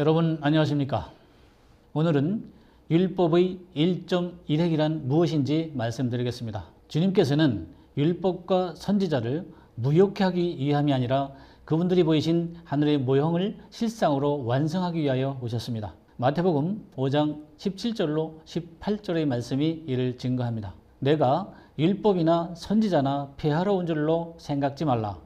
여러분 안녕하십니까? 오늘은 율법의 1.1핵이란 무엇인지 말씀드리겠습니다. 주님께서는 율법과 선지자를 무효케 하기 위함이 아니라 그분들이 보이신 하늘의 모형을 실상으로 완성하기 위하여 오셨습니다. 마태복음 5장 17절로 18절의 말씀이 이를 증거합니다. 내가 율법이나 선지자나 폐하러 온 줄로 생각지 말라.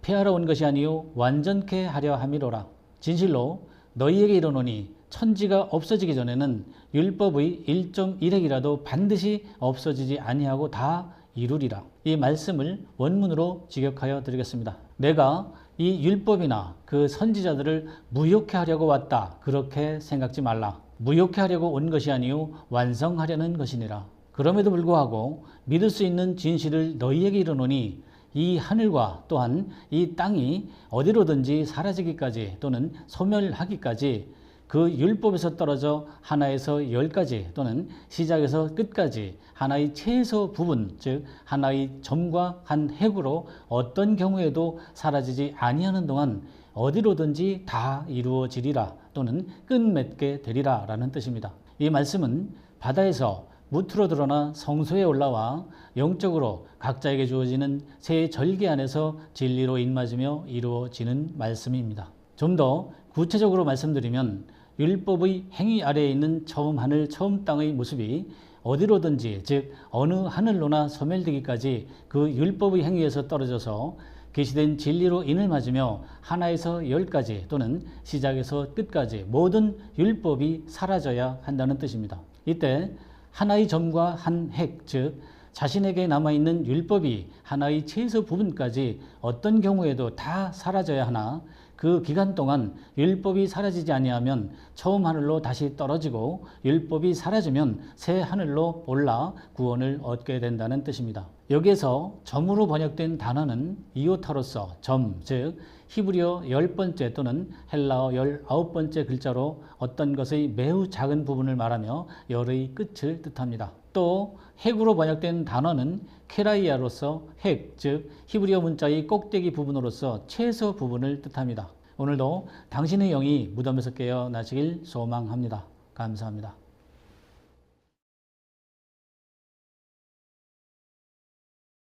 폐하러 온 것이 아니요 완전케 하려 함이로라. 진실로 너희에게 이르노니 천지가 없어지기 전에는 율법의 1.1핵이라도 반드시 없어지지 아니하고 다 이루리라. 이 말씀을 원문으로 직역하여 드리겠습니다. 내가 이 율법이나 그 선지자들을 무효케 하려고 왔다. 그렇게 생각지 말라. 무효케 하려고 온 것이 아니요 완성하려는 것이니라. 그럼에도 불구하고 믿을 수 있는 진실을 너희에게 이르노니 이 하늘과 또한 이 땅이 어디로든지 사라지기까지 또는 소멸하기까지 그 율법에서 떨어져 하나에서 열까지 또는 시작에서 끝까지 하나의 최소 부분 즉 하나의 점과 한 핵으로 어떤 경우에도 사라지지 아니하는 동안 어디로든지 다 이루어지리라 또는 끝맺게 되리라 라는 뜻입니다. 이 말씀은 바다에서 무트로 드러나 성소에 올라와 영적으로 각자에게 주어지는 새 절개 안에서 진리로 입맞으며 이루어지는 말씀입니다. 좀 더 구체적으로 말씀드리면 율법의 행위 아래에 있는 처음 하늘 처음 땅의 모습이 어디로든지 즉 어느 하늘로나 소멸되기까지 그 율법의 행위에서 떨어져서 계시된 진리로 인을 맞으며 하나에서 열까지 또는 시작에서 끝까지 모든 율법이 사라져야 한다는 뜻입니다. 이때 하나의 점과 한 핵, 즉 자신에게 남아있는 율법이 하나의 최소 부분까지 어떤 경우에도 다 사라져야 하나 그 기간 동안 율법이 사라지지 아니하면 처음 하늘로 다시 떨어지고 율법이 사라지면 새 하늘로 올라 구원을 얻게 된다는 뜻입니다. 여기에서 점으로 번역된 단어는 이오타로서 점, 즉 히브리어 열 번째 또는 헬라어 열아홉 번째 글자로 어떤 것의 매우 작은 부분을 말하며 열의 끝을 뜻합니다. 또 핵으로 번역된 단어는 케라이아로서 핵, 즉 히브리어 문자의 꼭대기 부분으로서 최소 부분을 뜻합니다. 오늘도 당신의 영이 무덤에서 깨어나시길 소망합니다. 감사합니다.